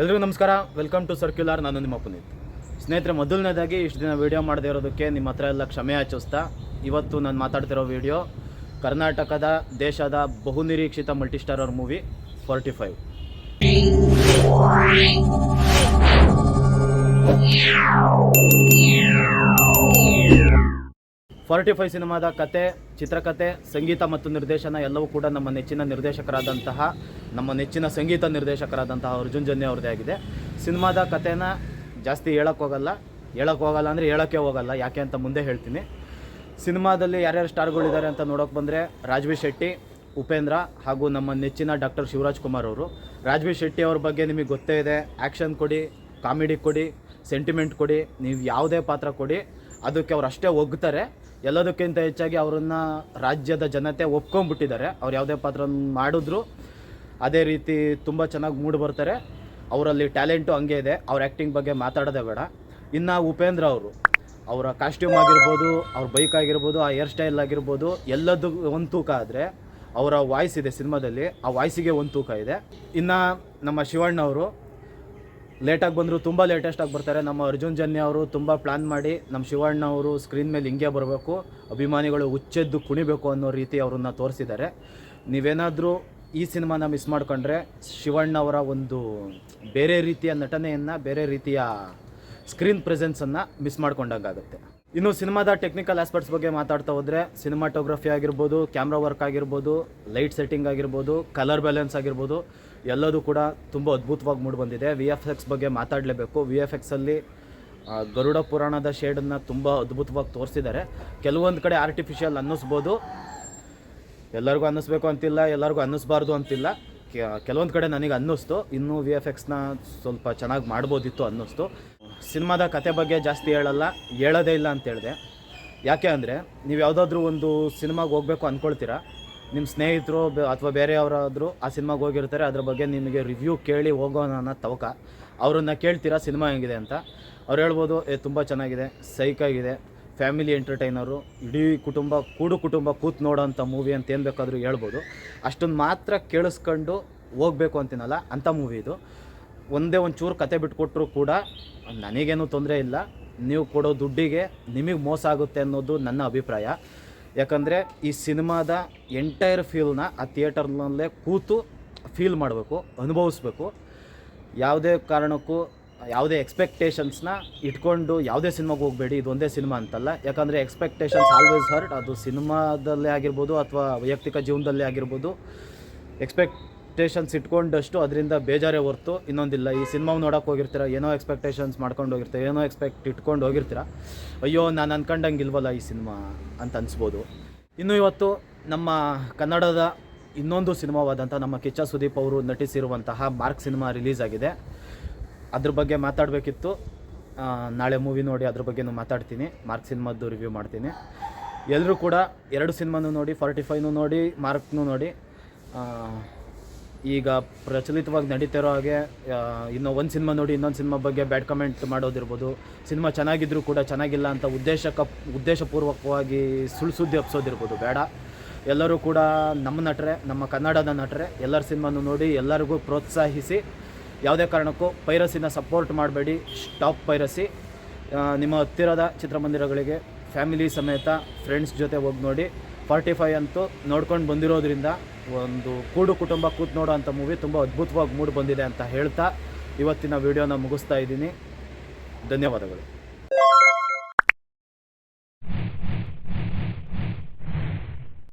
ಎಲ್ರಿಗೂ ನಮಸ್ಕಾರ. Welcome to circular ನಾನು ನಿಮ್ಮ ಪುನೀತ್. ಸ್ನೇಹಿತರೆ, ಮೊದಲನೇದಾಗಿ ಇಷ್ಟು ದಿನ ವೀಡಿಯೋ ಮಾಡದೇ ಇರೋದಕ್ಕೆ ನಿಮ್ಮ ಹತ್ರ ಎಲ್ಲ ಕ್ಷಮೆ ಆಚರಿಸ್ತಾ, ಇವತ್ತು ನಾನು ಮಾತಾಡ್ತಿರೋ ವೀಡಿಯೋ ಕರ್ನಾಟಕದ ದೇಶದ ಬಹುನಿರೀಕ್ಷಿತ multistarrer movie forty five forty five ಸಿನಿಮಾದ ಕತೆ ಚಿತ್ರಕಥೆ ಸಂಗೀತ ಮತ್ತು ನಿರ್ದೇಶನ ಎಲ್ಲವೂ ಕೂಡ ನಮ್ಮ ನೆಚ್ಚಿನ ನಿರ್ದೇಶಕರಾದಂತಹ, ನಮ್ಮ ನೆಚ್ಚಿನ ಸಂಗೀತ ನಿರ್ದೇಶಕರಾದಂತಹ ಅರ್ಜುನ್ ಜನ್ಯ ಅವ್ರದ್ದೇ ಆಗಿದೆ. ಸಿನಿಮಾದ ಕಥೆನ ಜಾಸ್ತಿ ಹೇಳಕ್ಕೆ ಹೋಗಲ್ಲ. ಹೇಳಕ್ಕೆ ಹೋಗಲ್ಲ ಅಂದರೆ ಹೇಳೋಕ್ಕೆ ಹೋಗಲ್ಲ. ಯಾಕೆ ಅಂತ ಮುಂದೆ ಹೇಳ್ತೀನಿ. ಸಿನಿಮಾದಲ್ಲಿ ಯಾರ್ಯಾರು ಸ್ಟಾರ್ಗಳಿದ್ದಾರೆ ಅಂತ ನೋಡೋಕೆ ಬಂದರೆ ರಾಜ್ವಿ ಶೆಟ್ಟಿ, ಉಪೇಂದ್ರ ಹಾಗೂ ನಮ್ಮ ನೆಚ್ಚಿನ ಡಾಕ್ಟರ್ ಶಿವರಾಜ್ ಕುಮಾರ್ ಅವರು. ರಾಜ್ವಿ ಶೆಟ್ಟಿ ಅವ್ರ ಬಗ್ಗೆ ನಿಮಗೆ ಗೊತ್ತೇ ಇದೆ. ಆ್ಯಕ್ಷನ್ ಕೊಡಿ, ಕಾಮಿಡಿ ಕೊಡಿ, ಸೆಂಟಿಮೆಂಟ್ ಕೊಡಿ, ನೀವು ಯಾವುದೇ ಪಾತ್ರ ಕೊಡಿ, ಅದಕ್ಕೆ ಅವ್ರು ಅಷ್ಟೇ ಒಗ್ತಾರೆ. ಎಲ್ಲದಕ್ಕಿಂತ ಹೆಚ್ಚಾಗಿ ಅವರನ್ನು ರಾಜ್ಯದ ಜನತೆ ಒಪ್ಕೊಂಡ್ಬಿಟ್ಟಿದ್ದಾರೆ. ಅವ್ರು ಯಾವುದೇ ಪಾತ್ರ ಮಾಡಿದ್ರು. ಅದೇ ರೀತಿ ತುಂಬ ಚೆನ್ನಾಗಿ ಮೂಡ್ ಬರ್ತಾರೆ. ಅವರಲ್ಲಿ ಟ್ಯಾಲೆಂಟು ಹಂಗೆ ಇದೆ. ಅವ್ರ ಆ್ಯಕ್ಟಿಂಗ್ ಬಗ್ಗೆ ಮಾತಾಡೋದೇ ಬೇಡ. ಇನ್ನು ಉಪೇಂದ್ರ ಅವರು, ಅವರ ಕಾಸ್ಟ್ಯೂಮ್ ಆಗಿರ್ಬೋದು, ಅವ್ರ ಬೈಕ್ ಆಗಿರ್ಬೋದು, ಆ ಹೇರ್ ಸ್ಟೈಲ್ ಆಗಿರ್ಬೋದು ಎಲ್ಲದೂ ಒಂದು ತೂಕ ಆದರೆ ಅವರ ವಾಯ್ಸ್ ಇದೆ ಸಿನಿಮಾದಲ್ಲಿ. ಆ ವಾಯ್ಸಿಗೆ ಒಂದು ತೂಕ ಇದೆ. ಇನ್ನು ನಮ್ಮ ಶಿವಣ್ಣ ಅವರು ಲೇಟಾಗಿ ಬಂದರೂ, ತುಂಬ ಲೇಟೆಸ್ಟಾಗಿ ಬರ್ತಾರೆ. ನಮ್ಮ ಅರ್ಜುನ್ ಜನ್ಯ ಅವರು ತುಂಬ ಪ್ಲ್ಯಾನ್ ಮಾಡಿ ನಮ್ಮ ಶಿವಣ್ಣ ಅವರು ಸ್ಕ್ರೀನ್ ಮೇಲೆ ಹಿಂಗೆ ಬರಬೇಕು, ಅಭಿಮಾನಿಗಳು ಹುಚ್ಚೆದ್ದು ಕುಣಿಬೇಕು ಅನ್ನೋ ರೀತಿ ಅವ್ರನ್ನ ತೋರಿಸಿದ್ದಾರೆ. ನೀವೇನಾದರೂ ಈ ಸಿನಿಮಾನ ಮಿಸ್ ಮಾಡ್ಕೊಂಡ್ರೆ, ಶಿವಣ್ಣ ಅವರ ಒಂದು ಬೇರೆ ರೀತಿಯ ನಟನೆಯನ್ನು, ಬೇರೆ ರೀತಿಯ ಸ್ಕ್ರೀನ್ ಪ್ರೆಸೆನ್ಸನ್ನು ಮಿಸ್ ಮಾಡ್ಕೊಂಡಂಗಾಗುತ್ತೆ. ಇನ್ನು ಸಿನಿಮಾದ ಟೆಕ್ನಿಕಲ್ ಆಸ್ಪೆಕ್ಟ್ಸ್ ಬಗ್ಗೆ ಮಾತಾಡ್ತಾ ಹೋದರೆ ಸಿನಿಮಾಟೋಗ್ರಫಿ ಆಗಿರ್ಬೋದು ಕ್ಯಾಮ್ರಾ ವರ್ಕ್ ಆಗಿರ್ಬೋದು ಲೈಟ್ ಸೆಟ್ಟಿಂಗ್ ಆಗಿರ್ಬೋದು ಕಲರ್ ಬ್ಯಾಲೆನ್ಸ್ ಆಗಿರ್ಬೋದು ಎಲ್ಲದೂ ಕೂಡ ತುಂಬ ಅದ್ಭುತವಾಗಿ ಮೂಡಿ ಬಂದಿದೆ ವಿ ಎಫ್ ಎಕ್ಸ್ ಬಗ್ಗೆ ಮಾತಾಡಲೇಬೇಕು. ವಿ ಎಫ್ ಎಕ್ಸಲ್ಲಿ ಗರುಡ ಪುರಾಣದ ಶೇಡನ್ನು ತುಂಬ ಅದ್ಭುತವಾಗಿ ತೋರಿಸಿದ್ದಾರೆ. ಕೆಲವೊಂದು ಕಡೆ ಆರ್ಟಿಫಿಷಿಯಲ್ ಅನ್ನಿಸ್ಬೋದು. ಎಲ್ಲರಿಗೂ ಅನ್ನಿಸ್ಬೇಕು ಅಂತಿಲ್ಲ, ಎಲ್ಲರಿಗೂ ಅನ್ನಿಸ್ಬಾರ್ದು ಅಂತಿಲ್ಲ. ಕೆಲವೊಂದು ಕಡೆ ನನಗೆ ಅನ್ನಿಸ್ತು. ಇನ್ನೂ ವಿ ಎಫ್ ಎಕ್ಸ್ನ ಸ್ವಲ್ಪ ಚೆನ್ನಾಗಿ ಮಾಡ್ಬೋದಿತ್ತು ಅನ್ನಿಸ್ತು. ಸಿನಿಮಾದ ಕತೆ ಬಗ್ಗೆ ಜಾಸ್ತಿ ಹೇಳಲ್ಲ, ಹೇಳೋದೇ ಇಲ್ಲ ಅಂತ ಹೇಳಿದೆ. ಯಾಕೆ ಅಂದರೆ, ನೀವು ಯಾವುದಾದ್ರೂ ಒಂದು ಸಿನಿಮಾಗೆ ಹೋಗ್ಬೇಕು ಅಂದ್ಕೊಳ್ತೀರಾ ನಿಮ್ಮ ಸ್ನೇಹಿತರು ಅಥವಾ ಬೇರೆಯವರಾದರೂ ಆ ಸಿನಿಮಾಗೆ ಹೋಗಿರ್ತಾರೆ, ಅದ್ರ ಬಗ್ಗೆ ನಿಮಗೆ ರಿವ್ಯೂ ಕೇಳಿ ಹೋಗೋಣ ಅನ್ನೋ ತವಕ. ಅವ್ರನ್ನ ಕೇಳ್ತೀರಾ, ಸಿನಿಮಾ ಹೆಂಗಿದೆ ಅಂತ. ಅವ್ರು ಹೇಳ್ಬೋದು, ಏ, ತುಂಬ ಚೆನ್ನಾಗಿದೆ ಸೈಕಾಗಿದೆ ಫ್ಯಾಮಿಲಿ ಎಂಟರ್ಟೈನರು ಇಡೀ ಕುಟುಂಬ, ಕೂಡು ಕುಟುಂಬ ಕೂತು ನೋಡೋಂಥ ಮೂವಿ ಅಂತ ಏನು ಬೇಕಾದರೂ ಹೇಳ್ಬೋದು. ಅಷ್ಟೊಂದು ಮಾತ್ರ ಕೇಳಿಸ್ಕೊಂಡು ಹೋಗಬೇಕು ಅಂತೀನಲ್ಲ ಅಂಥ ಮೂವಿ ಇದು. ಒಂದೇ ಒಂದು ಚೂರು ಕತೆ ಬಿಟ್ಕೊಟ್ರು ಕೂಡ ನನಗೇನು ತೊಂದರೆ ಇಲ್ಲ. ನೀವು ಕೊಡೋ ದುಡ್ಡಿಗೆ ನಿಮಗೆ ಮೋಸ ಆಗುತ್ತೆ ಅನ್ನೋದು ನನ್ನ ಅಭಿಪ್ರಾಯ. ಯಾಕಂದರೆ ಈ ಸಿನಿಮಾದ ಎಂಟೈರ್ ಫೀಲ್ನ ಆ ಥಿಯೇಟರ್ನಲ್ಲೇ ಕೂತು ಫೀಲ್ ಮಾಡಬೇಕು, ಅನುಭವಿಸ್ಬೇಕು. ಯಾವುದೇ ಕಾರಣಕ್ಕೂ, ಯಾವುದೇ ಎಕ್ಸ್ಪೆಕ್ಟೇಷನ್ಸ್ನ ಇಟ್ಕೊಂಡು ಯಾವುದೇ ಸಿನಿಮಾಗೆ ಹೋಗಬೇಡಿ, ಇದು ಒಂದೇ ಸಿನಿಮಾ ಅಂತಲ್ಲ. ಯಾಕಂದರೆ ಎಕ್ಸ್ಪೆಕ್ಟೇಷನ್ಸ್ ಆಲ್ವೇಸ್ ಹರ್ಟ್ ಅದು ಸಿನಿಮಾದಲ್ಲೇ ಆಗಿರ್ಬೋದು ಅಥವಾ ವೈಯಕ್ತಿಕ ಜೀವನದಲ್ಲೇ ಆಗಿರ್ಬೋದು. ಎಕ್ಸ್ಪೆಕ್ಟೇಷನ್ಸ್ ಇಟ್ಕೊಂಡಷ್ಟು ಅದರಿಂದ ಬೇಜಾರೇ ಹೊರ್ತು ಇನ್ನೊಂದಿಲ್ಲ. ಈ ಸಿನಿಮಾ ನೋಡೋಕೆ ಹೋಗಿರ್ತೀರ, ಏನೋ ಎಕ್ಸ್ಪೆಕ್ಟೇಷನ್ಸ್ ಮಾಡ್ಕೊಂಡು ಹೋಗಿರ್ತೀರ, ಏನೋ ಎಕ್ಸ್ಪೆಕ್ಟ್ ಇಟ್ಕೊಂಡು ಹೋಗಿರ್ತೀರ? ಅಯ್ಯೋ, ನಾನು ಅನ್ಕಂಡಂಗೆ ಇಲ್ವಲ್ಲ ಈ ಸಿನಿಮಾ ಅಂತ ಅನಿಸ್ಬೋದು. ಇನ್ನು ಇವತ್ತು ನಮ್ಮ ಕನ್ನಡದ ಇನ್ನೊಂದು ಸಿನಿಮಾವಾದಂಥ ನಮ್ಮ ಕಿಚ್ಚ ಸುದೀಪ್ ಅವರು ನಟಿಸಿರುವಂತಹ ಮಾರ್ಕ್ ಸಿನಿಮಾ ರಿಲೀಸ್ ಆಗಿದೆ. ಅದ್ರ ಬಗ್ಗೆ ಮಾತಾಡಬೇಕಿತ್ತು. ನಾಳೆ ಮೂವಿ ನೋಡಿ ಅದ್ರ ಬಗ್ಗೆನೂ ಮಾತಾಡ್ತೀನಿ. ಮಾರ್ಕ್ ಸಿನಿಮಾದ್ದು ರಿವ್ಯೂ ಮಾಡ್ತೀನಿ. ಎಲ್ಲರೂ ಕೂಡ ಎರಡು ಸಿನಿಮಾನು ನೋಡಿ, ಫಾರ್ಟಿ ಫೈವ್ನು ನೋಡಿ, ಮಾರ್ಕ್ನು ನೋಡಿ. ಈಗ ಪ್ರಚಲಿತವಾಗಿ ನಡೀತಿರೋ ಹಾಗೆ ಇನ್ನೂ ಒಂದು ಸಿನಿಮಾ ನೋಡಿ ಇನ್ನೊಂದು ಸಿನಿಮಾ ಬಗ್ಗೆ ಬ್ಯಾಡ್ ಕಮೆಂಟ್ ಮಾಡೋದಿರ್ಬೋದು. ಸಿನಿಮಾ ಚೆನ್ನಾಗಿದ್ರೂ ಕೂಡ ಚೆನ್ನಾಗಿಲ್ಲ ಅಂತ ಉದ್ದೇಶಕ, ಉದ್ದೇಶಪೂರ್ವಕವಾಗಿ ಸುಳ್ಳು ಸುದ್ದಿ ಹಬ್ಸೋದಿರ್ಬೋದು ಬೇಡ. ಎಲ್ಲರೂ ಕೂಡ ನಮ್ಮ ನಟರೆ, ನಮ್ಮ ಕನ್ನಡದ ನಟರೆ, ಎಲ್ಲರ ಸಿನಿಮಾನು ನೋಡಿ ಎಲ್ಲರಿಗೂ ಪ್ರೋತ್ಸಾಹಿಸಿ, ಯಾವುದೇ ಕಾರಣಕ್ಕೂ ಪೈರಸಿನ ಸಪೋರ್ಟ್ ಮಾಡಬೇಡಿ, ಸ್ಟಾಪ್ ಪೈರಸಿ. ನಿಮ್ಮ ಹತ್ತಿರದ ಚಿತ್ರಮಂದಿರಗಳಿಗೆ, ಫ್ಯಾಮಿಲಿ ಸಮೇತ, ಫ್ರೆಂಡ್ಸ್ ಜೊತೆ ಹೋಗಿ ನೋಡಿ. ಫಾರ್ಟಿ ಫೈವ್ ಅಂತೂ ನೋಡ್ಕೊಂಡು ಬಂದಿರೋದ್ರಿಂದ ಒಂದು ಕೂಡು ಕುಟುಂಬ ಕೂತ್ ನೋಡೋ ಅಂಥ ಮೂವಿ ತುಂಬ ಅದ್ಭುತವಾಗಿ ಮೂಡಿ ಬಂದಿದೆ ಅಂತ ಹೇಳ್ತಾ ಇವತ್ತಿನ ವಿಡಿಯೋನ ಮುಗಿಸ್ತಾ ಇದ್ದೀನಿ. ಧನ್ಯವಾದಗಳು.